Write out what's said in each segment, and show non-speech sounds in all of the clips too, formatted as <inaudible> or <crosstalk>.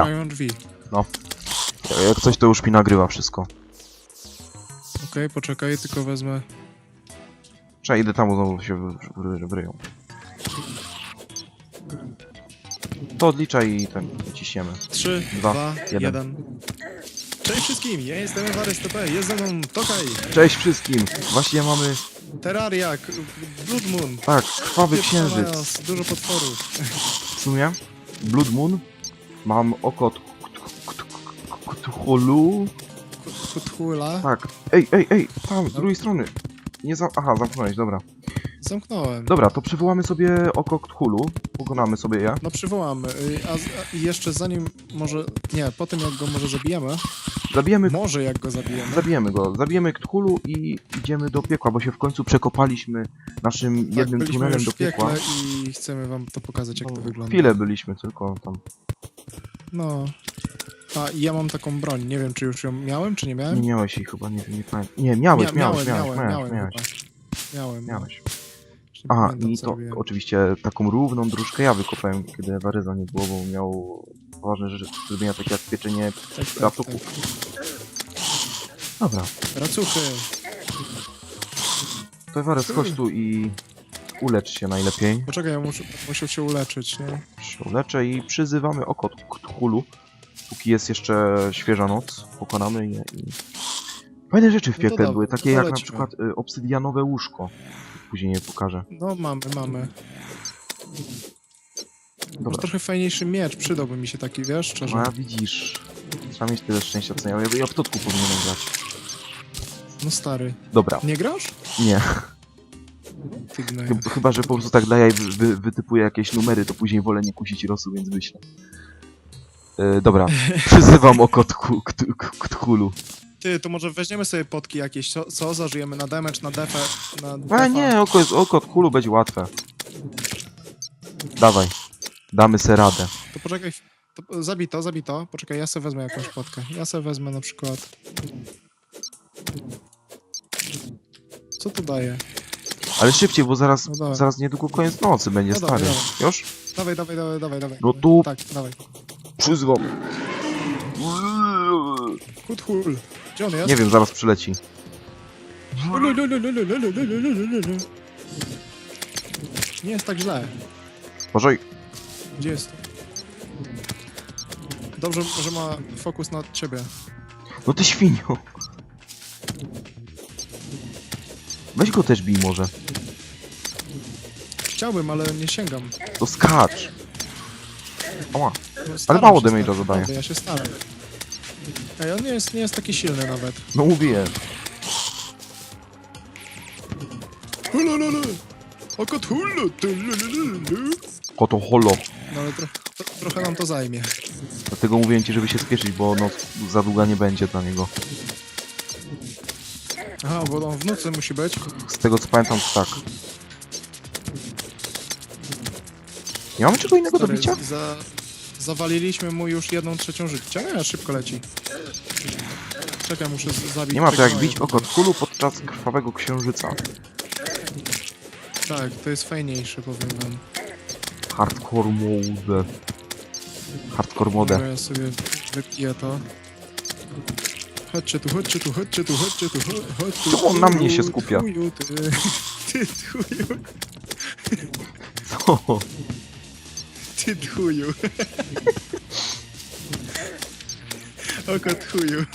Mają drzwi. Jak coś to już mi nagrywa wszystko. Okej, poczekaj, tylko wezmę. Trzeba idę tam, znowu się wy- wy- wryją. To odliczaj i ten ciśniemy. 3, Dwa, 2, jeden. 1. Cześć wszystkim, ja jestem Ewarys TP, jest ze mną Tokaj, Cześć wszystkim! Właśnie mamy, Terraria, K- Blood Moon. tak, krwawy Pieprzona księżyc. jas, Dużo potworów. W sumie, Blood Moon. Mam oko t- Cthulhu. Tak. Ej, ej, ej, tam, z drugiej strony. Nie za... Aha, zamknąłeś, dobra. Zamknąłem. Dobra, to przywołamy sobie oko Cthulhu. Pokonamy sobie je. No przywołamy. y, A, a jeszcze zanim może... Nie, po tym jak go może zabijemy, Zabijemy może jak go zabijemy, Zabijemy go, zabijemy Cthulhu i idziemy do piekła, bo się w końcu przekopaliśmy naszym tak, jednym tunelem do piekła. i chcemy wam to pokazać jak to wygląda. Chwilę byliśmy tylko tam. No. A ja mam taką broń, nie wiem czy już ją miałem, czy nie miałem? Nie miałeś jej chyba, nie, nie pamiętam. Nie, miałeś, Mia- miałeś, miałem, miałeś, miałem, miałeś, miałem, miałeś, chyba. Miałem. miałeś. Czy nie Aha, pamiętam, i co to robiłem. oczywiście taką równą dróżkę ja wykopałem, kiedy Waryza nie było, bo miał ważne rzeczy do zrobienia, takie jak pieczenie Tak, tak, ratunków. Dobra, tak. Racuchy. to Warys, chodź tu i ulecz się najlepiej. Poczekaj, ja muszę, muszę się uleczyć, nie? się uleczę i przyzywamy oko Cthulhu. Póki jest jeszcze świeża noc, pokonamy je i... Fajne rzeczy w No to piekle były, to takie jak na przykład y, obsydianowe łóżko. Później je pokażę. No mamy, mamy. Może Dobra, trochę fajniejszy miecz, przydałby mi się taki, wiesz, szczerze. no a widzisz, trzeba mieć tyle szczęścia, co ja, ja, ja w totku powinienem grać. No stary. Dobra, Nie grasz? nie, Ty chyba, że po prostu tak dla jaj wy, wytypuję jakieś numery, to później wolę nie kusić rosu, więc wyślę. Y, dobra, <laughs> przyzywam oko Cthulhu. Ty, to może weźmiemy sobie potki jakieś, co, co zażyjemy na damage, na defę, na A defa. nie, oko, jest, oko Cthulhu będzie łatwe. Dawaj, damy se radę. To poczekaj, to, zabij to, zabij to. Poczekaj, ja sobie wezmę jakąś potkę. Ja sobie wezmę na przykład... Co to daje? Ale szybciej, bo zaraz, No dawaj. zaraz niedługo koniec nocy będzie, No dawaj, stary. dawaj. Już? Dawaj, dawaj, dawaj, dawaj, dawaj. No tu- Tak, dawaj. Przyzwą. Kuthul. Gdzie on jest? Nie wiem, zaraz przyleci. Nie jest tak źle. Bożej, Gdzie jest? Dobrze, że ma fokus na ciebie. no ty świnio. Weź go też bij może. Chciałbym, ale nie sięgam. To skacz. Ała. No, staram mało się, damage'a stary, zadaje. naprawdę, Ja się staram. Ej, on nie jest, nie jest taki silny nawet. No mówię. Hulululu. Oko thulu, tulululu. Oto holo. No ale tro, tro, trochę nam to zajmie. Dlatego mówiłem ci, żeby się spieszyć, bo noc za długa nie będzie dla niego. Aha, bo on w nocy musi być. Z tego co pamiętam, to tak. Nie mamy czego innego do Stary, bicia? za, zawaliliśmy mu już jedną trzecią życia. Nie, szybko leci. Czekaj, muszę z- zabić Nie ma to jak bić oko Cthulhu podczas krwawego księżyca. Tak, to jest fajniejsze, powiem wam. Hardcore mode. Hardcore Dobra, mode. ja sobie wypiję to. Chodźcie tu, chodźcie tu, chodźcie tu, chodźcie tu, cho- chodź tu. Czemu on na mnie się skupia? Chuju, ty, ty chuju, Co? Ty chuju. Oko chuju.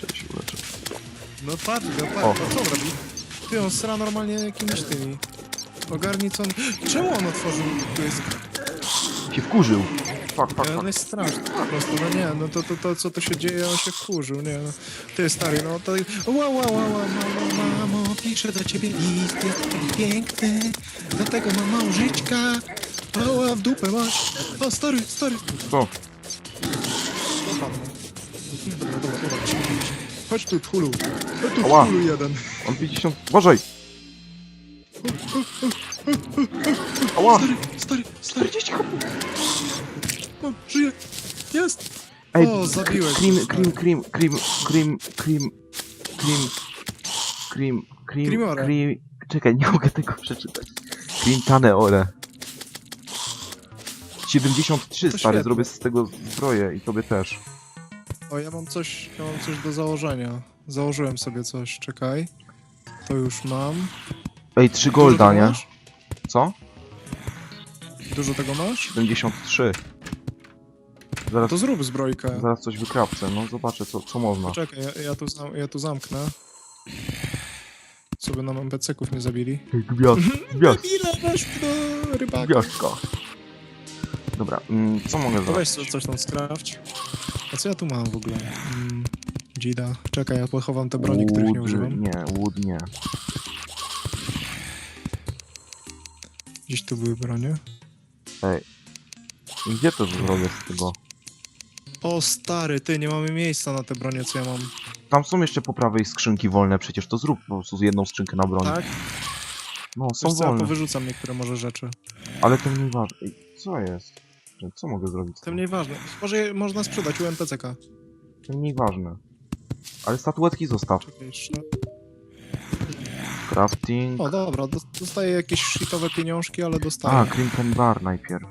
Cześć, uleczę. No patrz go, patrz, O. o. co on robi? Ty, on sra normalnie jakimiś tymi. Ogarnij co on... Czemu on otworzył pysk? Się wkurzył. Fuck, fuck, Nie, on fuck. jest straszny po prostu, no nie, no to, to, to co to się dzieje, on się wkurzył, nie no. Ty stary, no to... Ła, ła, ła, ła, mamo, mamo, piszę do ciebie list, jest taki piękny, dlatego mam mało żyćka. Ała, w dupę masz. O, stary, stary. Co? Dobra, dobra. Chodź tu, tchulu. Chodź tu, Ała. tchulu jeden. On 50... Bożej! Ała! Stary, stary, stary. 40 hopów! O, żyje. Jest. Ej, O, zabiłeś. Cream, cream, cream, cream, cream, cream, cream, cream, Creamore. cream... Czekaj, nie mogę tego przeczytać. Cream Taneore. 73 To stary, świetnie. zrobię z tego zbroję i tobie też. O, ja mam coś, ja mam coś do założenia. Założyłem sobie coś, czekaj. To już mam. Ej, 3 Dużo golda, tego nie? masz? Co? Dużo tego masz? 73. Zaraz, To zrób zbrojkę. zaraz coś wykrawcę, no zobaczę co, co można. Czekaj, ja, ja, tu, zam, ja tu zamknę. Co by nam NPC-ków nie zabili. Gwiazd, gwiazd, Ile masz do rybaka? gwiazdka. Dobra, mm, co mogę To weź zrobić? co, coś tam skrawdź. A co ja tu mam w ogóle? Mm, Dzida. Czekaj, ja pochowam te broni, których nie Wood, używam. Nie, wood nie. Gdzieś tu były bronie. Gdzie to zrobię z tego? O stary, ty, nie mamy miejsca na te bronie, co ja mam. Tam są jeszcze po prawej skrzynki wolne, przecież to zrób po prostu jedną skrzynkę na broń. Tak? No, są Wiesz co, ja wolne, powyrzucam niektóre może rzeczy. ale to mniej ważne. Ej, co jest? Co mogę zrobić? z To tym? mniej ważne. Może je można sprzedać u NPC-ka. To mniej ważne. Ale statuetki zostaw. Czekaj jeszcze. Crafting. O, dobra, dos- dostaję jakieś shitowe pieniążki, ale dostaję. A, Crimson Bar najpierw.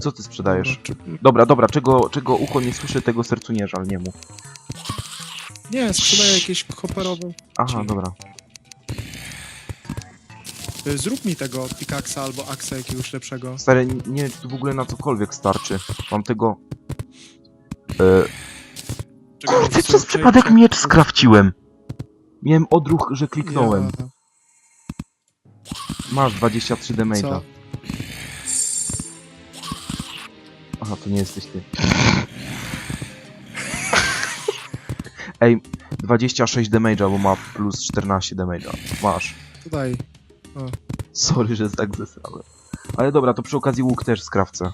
Co ty sprzedajesz? Dobra, Dobra, czego, czego ucho nie słyszy, tego sercu nie żal, nie mu. Nie, sprzedaję jakieś koperowe. Aha, dobra. Y, Zrób mi tego pikaksa albo aksa jakiegoś lepszego. Stary, nie w ogóle na cokolwiek starczy. Mam tego... E, Czekaj, Kurde, przez przypadek miecz skrawciłem. Miałem odruch, że kliknąłem. Ja- Masz 23 damage'a. Co? Aha, to nie jesteś ty. <laughs> Ej, 26 damage'a, bo ma plus 14 damage'a. Masz. Tutaj. Sorry, że tak zesrałem. Ale dobra, to przy okazji łuk też skrawcę.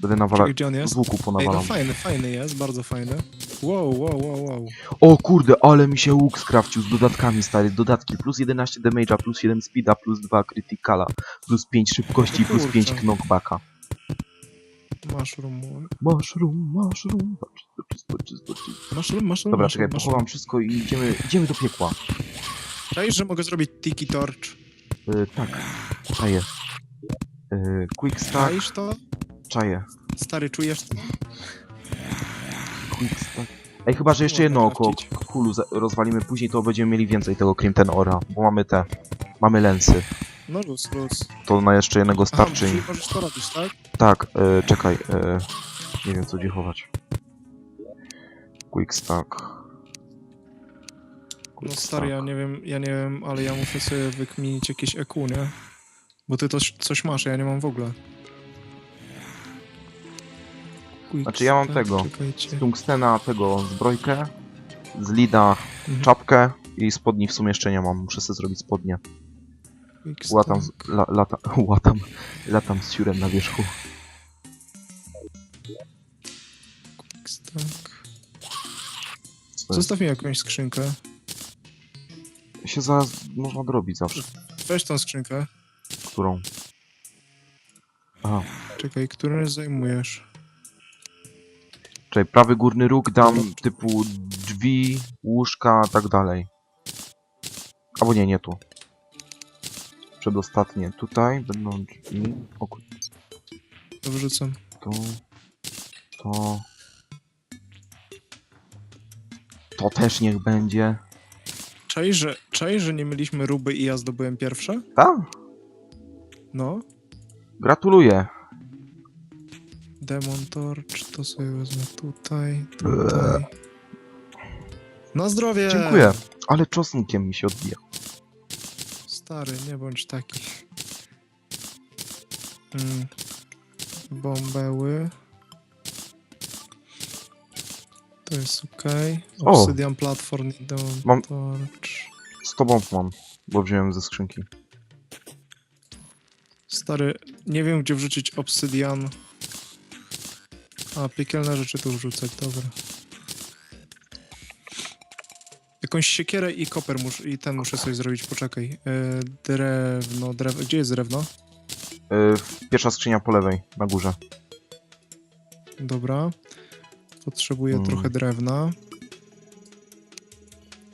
Będę nawalał. Gdzie on Z jest? łuku Ej, no ponawalam. fajny, fajny jest, bardzo fajny. Wow, wow, wow, wow. O kurde, ale mi się łuk skrawcił z dodatkami, stary. Dodatki plus 11 damage'a, plus 7 speeda, plus 2 criticala, plus 5 szybkości, O plus kurczę. 5 knockbacka. Mushroom. Mushroom, mushroom. Mushroom, mushroom, Dobra, mushroom, czekaj, mushroom. pochowam wszystko i idziemy, idziemy do piekła. Czaisz, że mogę zrobić tiki torch? Y, tak, czaję. Y, quick stack, Czaisz to? czaję. Stary, czujesz to? Quick stack. Ej, chyba, że jeszcze jedno oko kulu za- rozwalimy później, to będziemy mieli więcej tego Crimson Ora, bo mamy te, mamy lensy. No luz, luz. To na jeszcze jednego Aha, starczy. czyli im. możesz to robić, tak? Tak, e, czekaj, e, nie wiem co gdzie chować. Quick stack. No Quick stary, ja stack. nie wiem, ja nie wiem, ale ja muszę sobie wykminić jakieś EQ, nie? Bo ty to coś masz, ja nie mam w ogóle. Quick Znaczy, ja mam tego. Czekajcie. Z tungstena tego zbrojkę, z lida Mhm. czapkę i spodni w sumie jeszcze nie mam. Muszę sobie zrobić spodnie. Łatam, z, stack. la, lata, <laughs> łatam, latam z siurem na wierzchu. Stack. Co Zostaw mi jakąś skrzynkę. Się zaraz można dorobić zawsze. Weź tą skrzynkę. Którą? Aha. Czekaj, którą zajmujesz? Czekaj, prawy górny róg dam typu drzwi, łóżka, tak dalej. Albo nie, nie tu. Przedostatnie. Tutaj będą drzwi. O kur... To wrzucam. To... To... To też niech będzie. Czaj, że, czaj, że nie mieliśmy ruby i ja zdobyłem pierwsze? Tak? No. Gratuluję. Demon Torch, to sobie wezmę tutaj, tutaj. Na zdrowie! Dziękuję. Ale czosnkiem mi się odbija. Stary, nie bądź taki. Mm. Bombeły. To jest ok. O! Obsidian Platform i Mam- Torch. 100 bomb mam, bo wziąłem ze skrzynki. Stary, nie wiem gdzie wrzucić obsydian. A, piekielne rzeczy tu wrzucać, dobra. Jakąś siekierę i koper mus i ten muszę sobie zrobić, poczekaj. Yy, drewno, drewno, gdzie jest drewno? Yy, pierwsza skrzynia po lewej, na górze. Dobra. Potrzebuję Hmm. trochę drewna.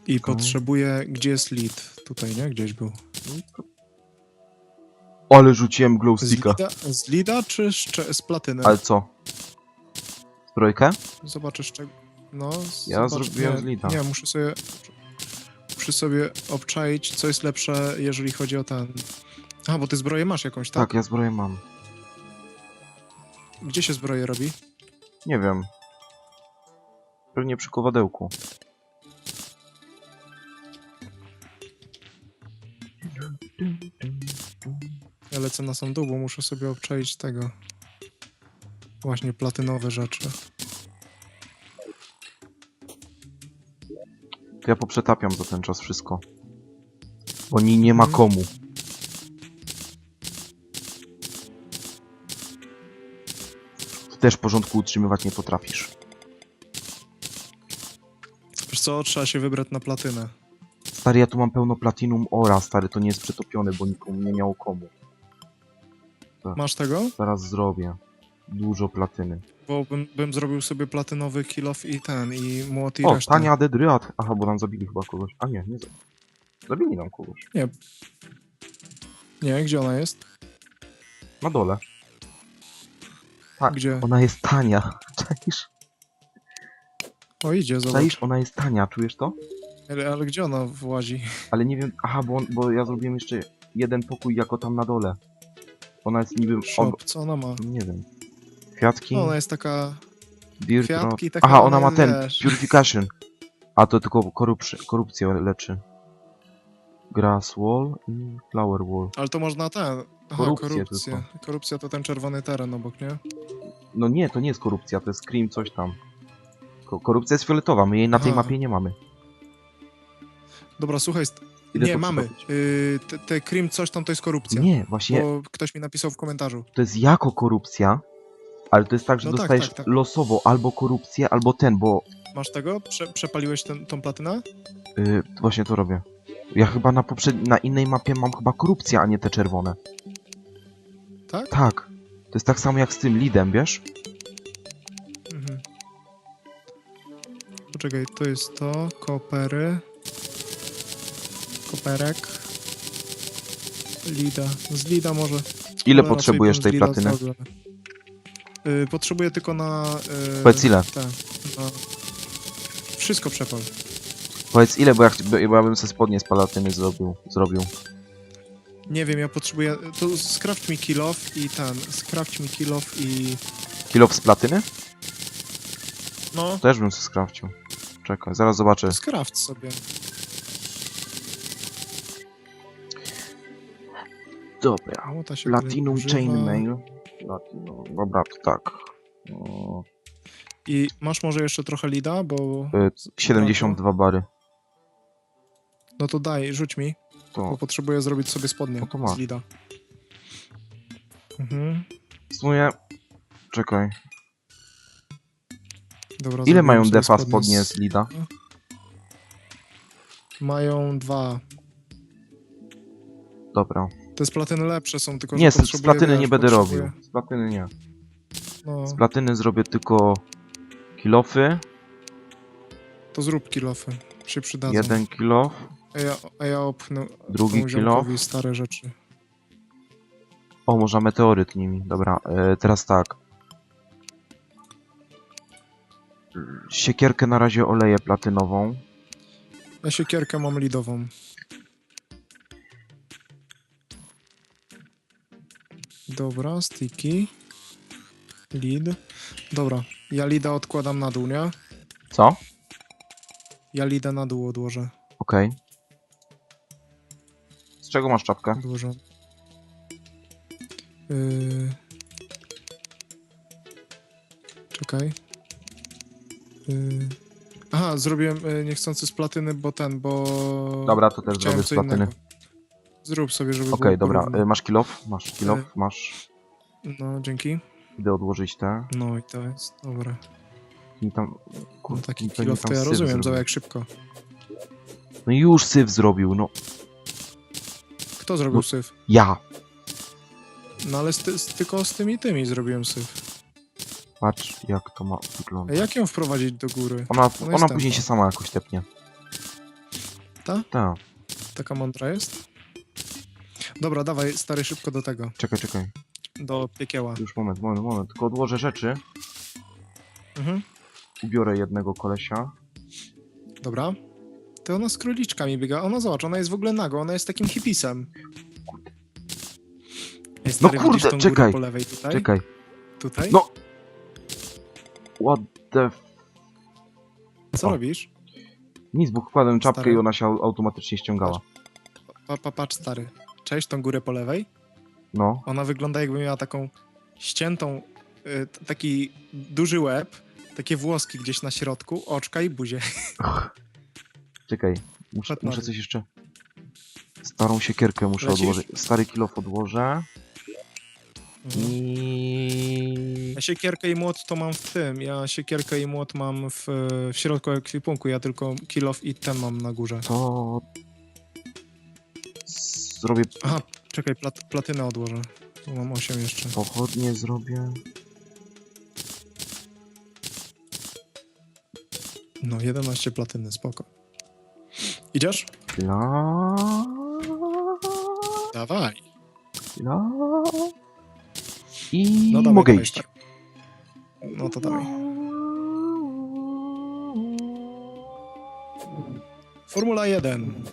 I Okej. potrzebuję, gdzie jest lead? Tutaj, nie? Gdzieś był. Ale rzuciłem glow Z z lida czy z, z platyny? Ale co? Zbrojkę? Zobaczysz czego. No, Ja zrobiłem nie, z lida. Nie, muszę sobie. Muszę sobie obczaić, co jest lepsze, jeżeli chodzi o ten. A, bo ty zbroję masz jakąś, tak? Tak, ja zbroję mam. Gdzie się zbroję robi? Nie wiem. Pewnie przy kowadełku. Ja lecę na sam dół, bo muszę sobie obczaić tego. Właśnie platynowe rzeczy. To ja poprzetapiam za ten czas wszystko. Bo ni nie ma Mhm. komu. Ty też porządku utrzymywać nie potrafisz. Wiesz co, trzeba się wybrać na platynę. Stary, ja tu mam pełno platinum ora, stary, to nie jest przetopione, bo nikomu nie miało komu. Masz tego? Zaraz zrobię. Dużo platyny. Bo bym, bym zrobił sobie platynowy kill off i ten, i młot i O, resztę. Tania Dedryat. Aha, bo nam zabili chyba kogoś. A nie, nie zabili. Zabili nam kogoś. Nie, gdzie ona jest? Na dole. Tak, Gdzie? Ona jest tania. <laughs> Czaisz? O, idzie, zobacz. Czaisz? Ona jest tania, czujesz to? Ale, ale gdzie ona włazi? Ale nie wiem, aha, bo, on, bo ja zrobiłem jeszcze jeden pokój jako tam na dole. Ona jest niby... Shop, co ona ma? nie wiem. Kwiatki, No, ona jest taka... Kwiatki, taka Aha, ona ma ten, wiesz. Purification. A to tylko korupcję, korupcję leczy. Grass Wall i Flower Wall. Ale to można ten... Aha, Korupcję korupcję. Korupcja to ten czerwony teren obok, nie? No nie, to nie jest korupcja, to jest cream coś tam. Ko korupcja jest fioletowa, my jej na tej Aha. mapie nie mamy. Dobra, słuchaj, Idę nie, mamy. Yy, te, te cream coś tam to jest korupcja. Nie, właśnie Bo ktoś mi napisał w komentarzu. to jest jako korupcja, ale to jest tak, że No tak, dostajesz tak, tak. losowo albo korupcję, albo ten, bo Masz tego? Prze przepaliłeś ten, tą platynę? yy, właśnie to robię. Ja chyba na poprzedniej, na innej mapie mam chyba korupcję, a nie te czerwone. Tak? Tak. To jest tak samo jak z tym lidem, wiesz? Mhm. Poczekaj, to jest to. Kopery. Koperek. Lida. Z Lida może. Ile ale potrzebujesz tej platyny? Yy, potrzebuję tylko na... Yy, Powiedz ile? Tak. Na... Wszystko przepal. Powiedz ile, bo ja, bo ja bym sobie spodnie z palatyny zrobił. zrobił. Nie wiem, ja potrzebuję... To skrawdź mi kill off i ten. Skrawdź mi kill off i... Kilo z platyny? No, Też bym sobie skrawcił. Czekaj, zaraz zobaczę. skrawdź sobie. Dobra. Się Platinum używa. Chainmail. Platinum. Dobra, to tak. O, I masz może jeszcze trochę lida, bo... y, z- 72 bary. No to daj, rzuć mi, bo To potrzebuję zrobić sobie spodnie No to masz. z lida. Mhm. w sumie... Czekaj. Dobra, Ile mają defa spodnie spodnie z Lida? Mają dwa. Dobra. Te z platyny lepsze są, tylko Nie, że z, potrzebuję, platyny wiesz, nie będę potrzebuję- robił. Z platyny nie. No, Z platyny zrobię tylko kilofy. to zrób kilofy. Się przydadzą. Jeden kilof. A ja, a ja opchnę Drugi temu ziomkowi kilof. stare rzeczy. O, można meteoryt nimi. Dobra, e, teraz tak. Siekierkę na razie oleję platynową. Ja siekierkę mam lidową. Dobra, sticky. Lid. Dobra, ja lida odkładam na dół, nie? Co? Ja lida na dół odłożę. Okej. Z czego masz czapkę? Odłożę. Yy... Czekaj. Yy... Aha, zrobiłem yy, niechcący z platyny, bo ten, bo... Dobra, to też chciałem zrobię z co platyny. innego. Zrób sobie, żeby Okej, było dobra. porówno. E, masz kilof? Masz kilof? Masz. No, dzięki. Idę odłożyć te. No i to jest, dobra. I tam. No, Kurde, taki mi kill mi to ja syf rozumiem, zrobił. jak szybko. No już syf zrobił, no. Kto zrobił No. syf? Ja. No ale z ty, z, tylko z tymi tymi zrobiłem syf. Patrz, jak to ma wyglądać. jak ją wprowadzić do góry? Ona, Ona ona później tempa. się sama jakoś tepnie. Ta? Tak. Taka mądra jest? Dobra, dawaj, stary, szybko do tego. Czekaj, czekaj. Do piekieła. Już moment, moment, moment. Tylko odłożę rzeczy. Mhm. Ubiorę jednego kolesia. Dobra. To ona z króliczkami biega. Ona, zobacz, ona jest w ogóle nago, ona jest takim hipisem. Ej, stary, No kurde, widzisz tą górę czekaj. po lewej tutaj? Czekaj. Tutaj? No. What the... f- Co o. robisz? Nic, bo wkładłem czapkę Stary. i ona się au- automatycznie ściągała. Pa, pa, patrz, stary. Cześć, tą górę po lewej. No. Ona wygląda jakby miała taką ściętą, y, taki duży łeb, takie włoski gdzieś na środku, oczka i buzię. Czekaj. Muszę, muszę coś jeszcze... Starą siekierkę muszę Lecisz? odłożyć. Stary kilof odłożę. Mhm. I... Ja siekierkę i młot to mam w tym. Ja siekierkę i młot mam w, w środku ekwipunku. Ja tylko kilof i ten mam na górze. To... Zrobię Aha, czekaj, plat, platynę odłożę. Tu mam 8 jeszcze. pochodnie, zrobię... No, 11 platyny, spoko. Idziesz? Chwila... Dawaj. Chwila... I No dawaj, mogę dawaj, iść. stary. No to dawaj. Formula 1.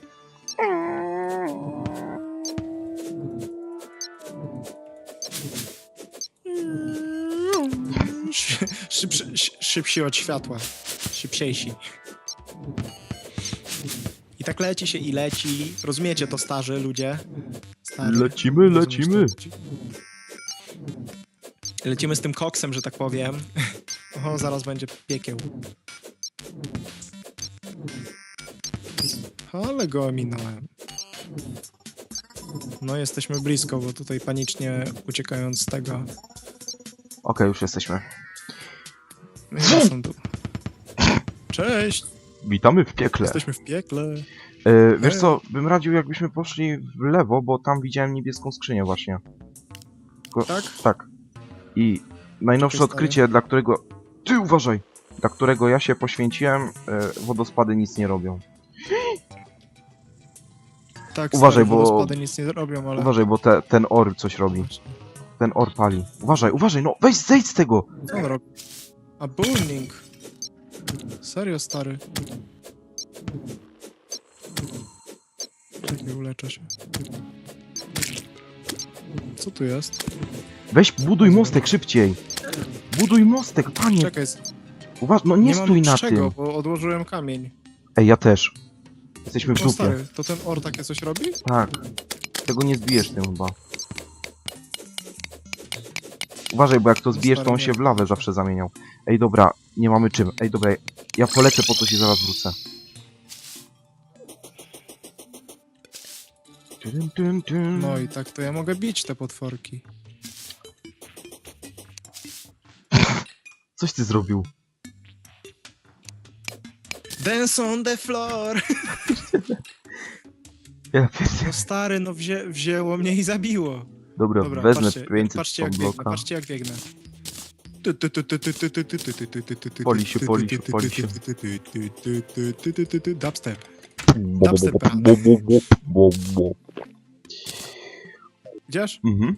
Szybszy, szy- szybsi od światła. Szybsiejsi. I tak leci się i leci. Rozumiecie to, starzy ludzie? Stary. Lecimy, lecimy. Lecimy z tym koksem, że tak powiem. <laughs> O, zaraz będzie piekieł. Ale go ominąłem. No, jesteśmy blisko, bo tutaj panicznie uciekając z tego. Okej, już jesteśmy. I wracam tu. Cześć! Witamy w piekle. Jesteśmy w piekle. E, wiesz co, bym radził jakbyśmy poszli w lewo, bo tam widziałem niebieską skrzynię właśnie. Tylko- Tak? Tak. I najnowsze Czekaj, odkrycie, dla którego... Ty uważaj! Dla którego ja się poświęciłem, e, wodospady nic nie robią. Tak, Uważaj, stary, bo- wodospady nic nie robią, ale... Uważaj, bo te, ten or coś robi. Ten or pali. Uważaj, uważaj, no weź zejdź z tego! Co on robi? A burning. Serio, stary. Czekaj, uleczę się. Co tu jest? Weź buduj mostek szybciej! Buduj mostek, panie! Czekaj, Uważ, no nie, nie stój mam na czego, tym! bo odłożyłem kamień. Ej, ja też. Jesteśmy w O dupie. stary, to ten or takie coś robi? Tak. Tego nie zbijesz tym chyba. Uważaj, bo jak to zbijesz, to on się w lawę zawsze zamieniał. Ej, dobra, nie mamy czym. Ej, dobra, ja polecę po coś i zaraz wrócę. Tyn, tyn, tyn. No i tak to ja mogę bić te potworki. Coś ty zrobił. Dance on the floor! <laughs> Ja, No stary, no wzię, wzięło mnie i zabiło. Dobra, Dobra, wezmę patrzcie, 500 patrzcie jak biegnę, bloka. patrzcie jak biegnę. Poli się, poli się, poli się. Dubstep. Dubstep Idziesz? Mhm.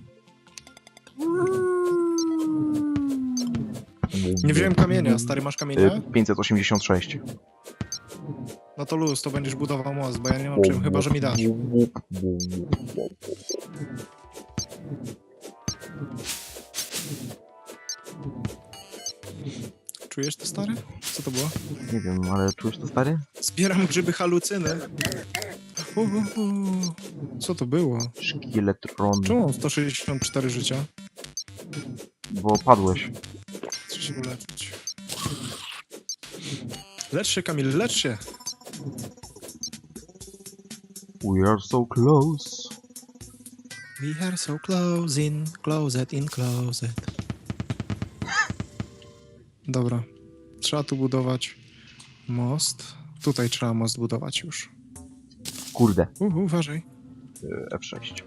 Nie wziąłem kamienia, stary masz kamienia? Y, 586. No to luz, to będziesz budował most, bo ja nie mam czym, chyba że mi dasz. Czujesz to, stary? Co to było? Nie wiem, ale czujesz to stary? Zbieram grzyby halucyny. Co to było? Szkieletron. Czemu mam 164 życia? Bo padłeś. Chcę się uleczyć. Lecz się, Kamil, lecz się! We are so close. We are so close in, closet in closet. Dobra. Trzeba tu budować most. Tutaj trzeba most budować już. Kurde. Uhu, uważaj. y, F6.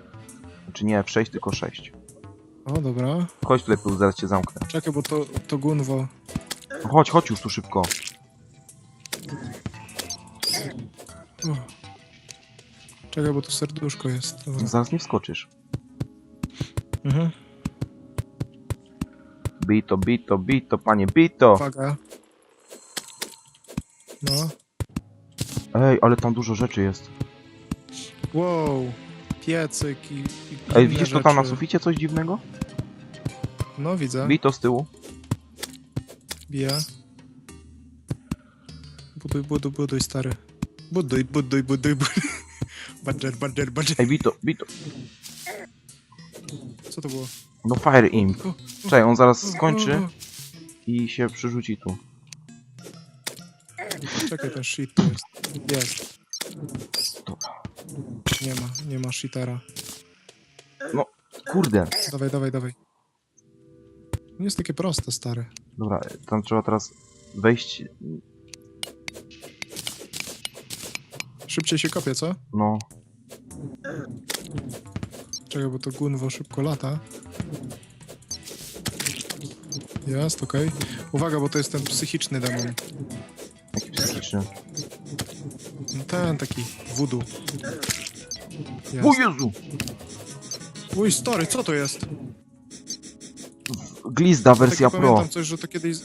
Znaczy nie F6, tylko 6. O, dobra. Chodź tutaj, Pył, zaraz cię zamknę. Czekaj, bo to, to gunwo... No Chodź, chodź już tu szybko. Uff. Czekaj, bo tu serduszko jest. Dobra. Zaraz nie wskoczysz. Mhm. Bito, bito, bito, panie, bito! Uwaga. No. Ej, ale tam dużo rzeczy jest. Wow. Piecyk i, i Ej, inne widzisz to tam na rzeczy. suficie coś dziwnego? No widzę. Bito z tyłu. Bije. Buduj, buduj, buduj, stary. Buduj, buduj, buduj, buduj. Badger, badger, badger. Ej, bito, bito. Co to było? No Fire Imp. Czekaj, on zaraz skończy i się przerzuci tu. Czekaj, ten shit tu jest. Jest. Dobra. Nie ma, nie ma shitera. Kurde. Dawaj, dawaj, dawaj. Nie jest takie proste, stary. Dobra, tam trzeba teraz wejść. Szybciej się kopie, co? No, Czekaj, bo to gunwo szybko lata. Jest, okej. Uwaga, bo to jest ten psychiczny demon. jaki psychiczny. No Ten taki voodoo. Jest. O Jezu! Uj, stary, co to jest? Glizda wersja pro. Pamiętam coś, że to kiedyś...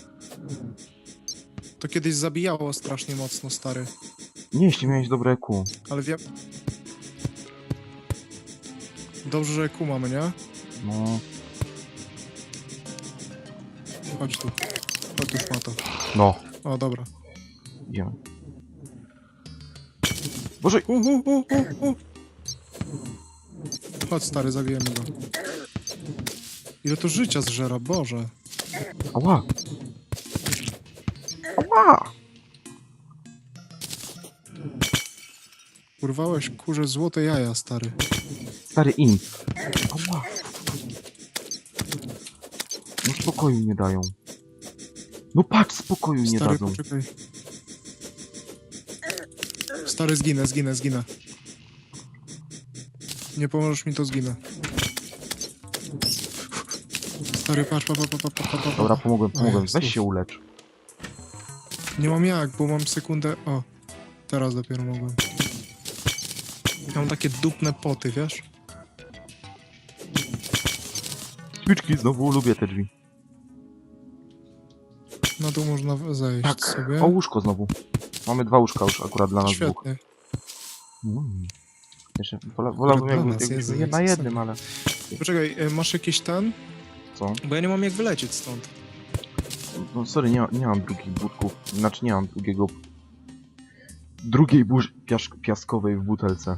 To kiedyś zabijało strasznie mocno, stary. Nie, jeśli miałeś dobre EQ. Ale wiem... Dobrze, że ku mamy, nie? No, Chodź tu. Chodź tu, szmato. no, O, dobra. idziemy. Boże, U, u, u, u, u. Chodź, stary, zabijemy go. Ile to życia zżera, Boże. ała! Ała! Urwałeś kurze złote jaja, stary. Stary imp. Ała! No spokoju nie dają. No patrz, spokoju nie Stary, dadzą. poczekaj. Stary, zginę, zginę, zginę. Nie pomożesz mi, to zginę. Stary, patrz, pa, pa, pa, pa, pa, pa, pa. Dobra, pomogłem, pomogłem. Jezus. Weź się ulecz. Nie mam jak, bo mam sekundę... O, teraz dopiero mogłem. Mam takie dupne poty, wiesz? Ćwiczki, znowu lubię te drzwi. Na dół można zejść Tak, sobie. o łóżko znowu. Mamy dwa łóżka już akurat dla nas dwóch. Świetnie. Mm. Jeszcze wola, wolałbym dla jakby, nas, jakby nie na jednym, ale... Poczekaj, y, masz jakiś ten? Co? Bo ja nie mam jak wylecieć stąd. No sorry, nie, ma- nie mam drugich budków. Znaczy nie mam drugiego... Drugiej burz piasz, piaskowej w butelce.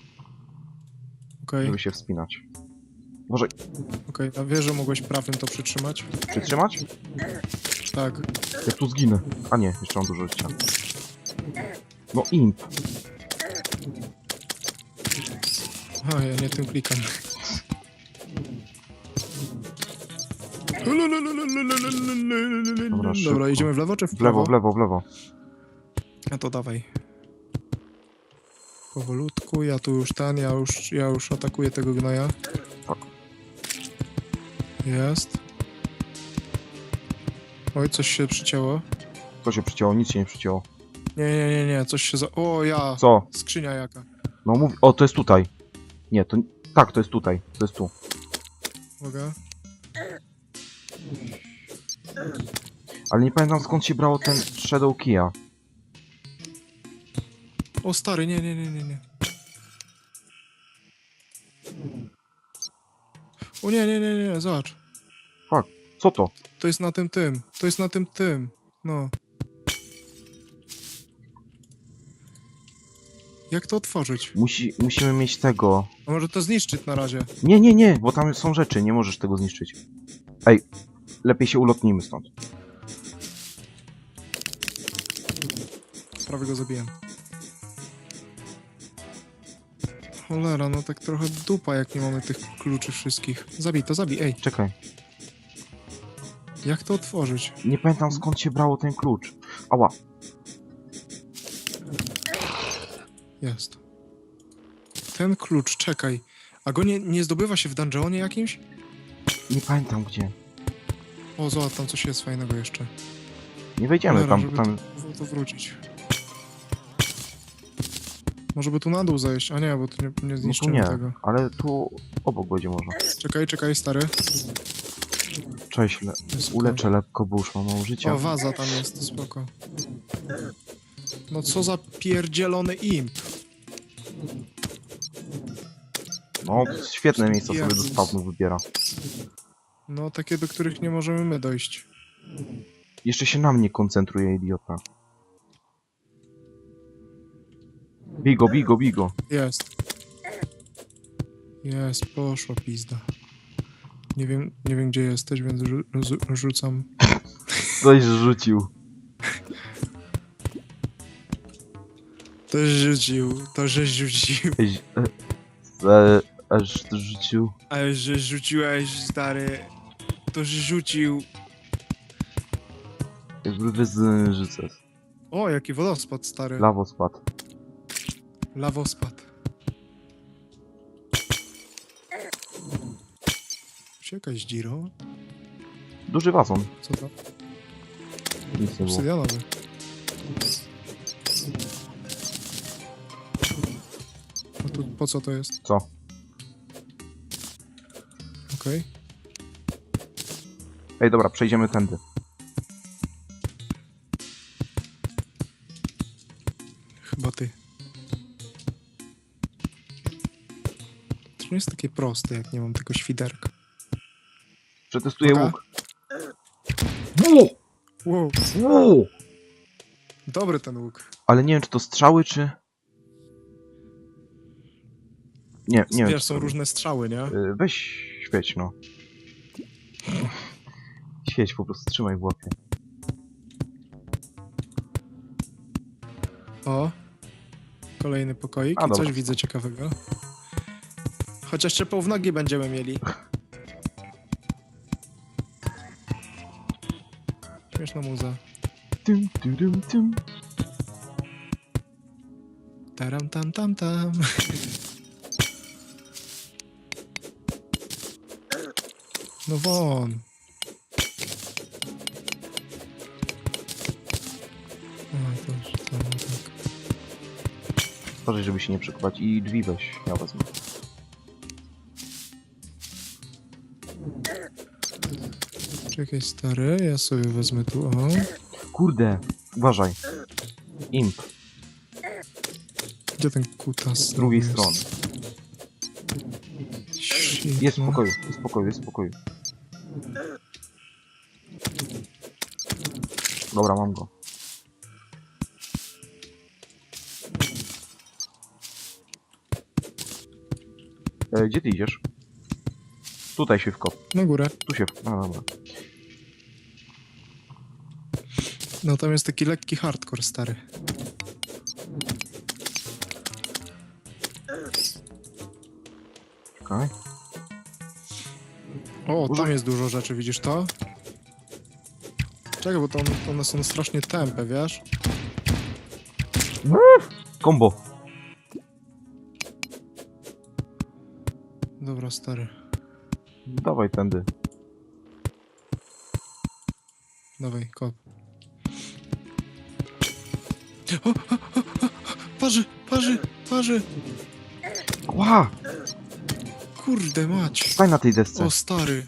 Okej, żeby się wspinać. Może okej. A wiesz, że mogłeś prawym to przytrzymać? przytrzymać? Tak. Jak tu zginę. A nie, jeszcze mam dużo życia. No imp. A, ja nie tym klikam. Dobra, szybko. Dobra, idziemy w lewo czy w W lewo, w lewo, w lewo. No to dawaj. Powolutku, ja tu już ten, ja już, ja już atakuję tego gnoja. Jest. Oj, coś się przycięło. Co się przycięło? Nic się nie przycięło. Nie, nie, nie, nie, coś się za... O, ja! Co? Skrzynia jaka. No mów... O, to jest tutaj. Nie, to... Tak, to jest tutaj. To jest tu. Uwaga. Ale nie pamiętam skąd się brało ten Shadow Kia. O, stary, nie, nie, nie, nie, nie. O nie, nie, nie, nie, zobacz. Co to? To jest na tym tym. To jest na tym tym. No. Jak to otworzyć? Musi... Musimy mieć tego... A może to zniszczyć na razie? Nie, nie, nie, bo tam są rzeczy, nie możesz tego zniszczyć. Ej, lepiej się ulotnijmy stąd. Prawie go zabiłem. Cholera, no tak trochę dupa, jak nie mamy tych kluczy wszystkich. Zabij to, zabij, ej. Czekaj. Jak to otworzyć? Nie pamiętam skąd się brało ten klucz. Ała. Jest. Ten klucz, czekaj. A go nie, nie zdobywa się w dungeonie jakimś? Nie pamiętam gdzie. O, zobacz, tam coś jest fajnego jeszcze. Nie wejdziemy Cholera, tam, żeby tam. To, to wrócić. Może by tu na dół zejść? A nie, bo tu nie, nie No tu nie, tego. ale tu obok będzie można. Czekaj, czekaj, stary. Cześć, le Jest uleczę lekko, bo już mam mało życia. O, waza tam jest, spoko. No co za pierdzielony imp. No, świetne miejsce sobie do Jezus. spawnu wybiera. No, takie, do których nie możemy my dojść. Jeszcze się na mnie koncentruje, idiota. Bigo, bigo, bigo. Jest. Jest, poszła pizda. Nie wiem, nie wiem gdzie jesteś, więc rzu rzu- rzucam. Coś rzucił. To rzucił, to że rzucił. E, e, Aż rzucił. Ale że rzuciłeś, stary. To że rzucił. Jakby z rzucę. O, jaki wodospad, stary. Lawo spadł. Lawospad. Czy jakaś dziro? Duży wazon. Co to? Nic nie było. Obsydianowy. A tu po co to jest? Co? Okej. Ej, dobra, przejdziemy tędy. Nie jest takie proste, jak nie mam tego świderka. Przetestuję łuk. Wow, uu. dobry ten łuk. Ale nie wiem, czy to strzały, czy... Nie, nie wiem. Wiesz, czy są to- różne strzały, nie? Y, Weź świeć, no. Świeć, po prostu trzymaj w łapie. O. Kolejny pokoik A, i coś dobra. widzę ciekawego. Chociaż czepą w nogi będziemy mieli. Śmieszna muza. Tym, tym, tym, tym. Taram tam tam tam. No won. A, to już tam, tak. Uważaj, żeby się nie przekuwać. I drzwi weź, ja wezmę. Czekaj stary, ja sobie wezmę tu, o. Kurde, uważaj. Imp, Gdzie ten kutas? z drugiej jest? strony. Shit, Jest w no. pokoju, jest w pokoju, jest w pokoju. Dobra, mam go. E, gdzie ty idziesz? Tutaj się wkop. Na górę. Tu się w... No dobra. No tam jest taki lekki hardcore, stary. Czekaj. O, Dużo- tam jest dużo rzeczy, widzisz to? Czekaj, bo to one, one są strasznie tępe, wiesz? Kombo. Dobra, stary. Dawaj tędy. Dawaj, kop. O, o, o, o, parzy, parzy, parzy! Ła! Kurde mać! Stań na tej desce. O, stary!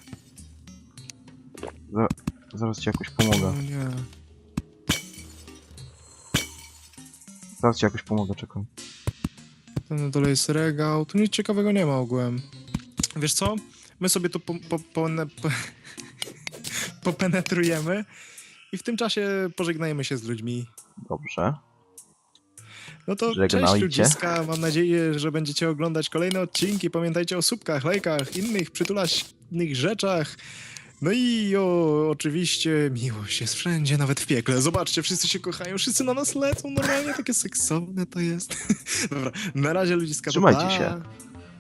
Zaraz ci jakoś O pomogę. nie. Zaraz ci jakoś pomogę, czekaj. Tam na dole jest regał. Tu nic ciekawego nie ma ogółem. Wiesz co? My sobie tu po, po, po, po, <laughs> popenetrujemy i w tym czasie pożegnajmy się z ludźmi. Dobrze. No to Żegnajcie. cześć ludziska, mam nadzieję, że będziecie oglądać kolejne odcinki. Pamiętajcie o subkach, lajkach, innych przytulaśnych rzeczach. No i o, oczywiście miłość jest wszędzie, nawet w piekle. Zobaczcie, wszyscy się kochają, wszyscy na nas lecą, normalnie takie seksowne to jest. <laughs> Dobra, na razie ludziska, Trzymajcie pa. się.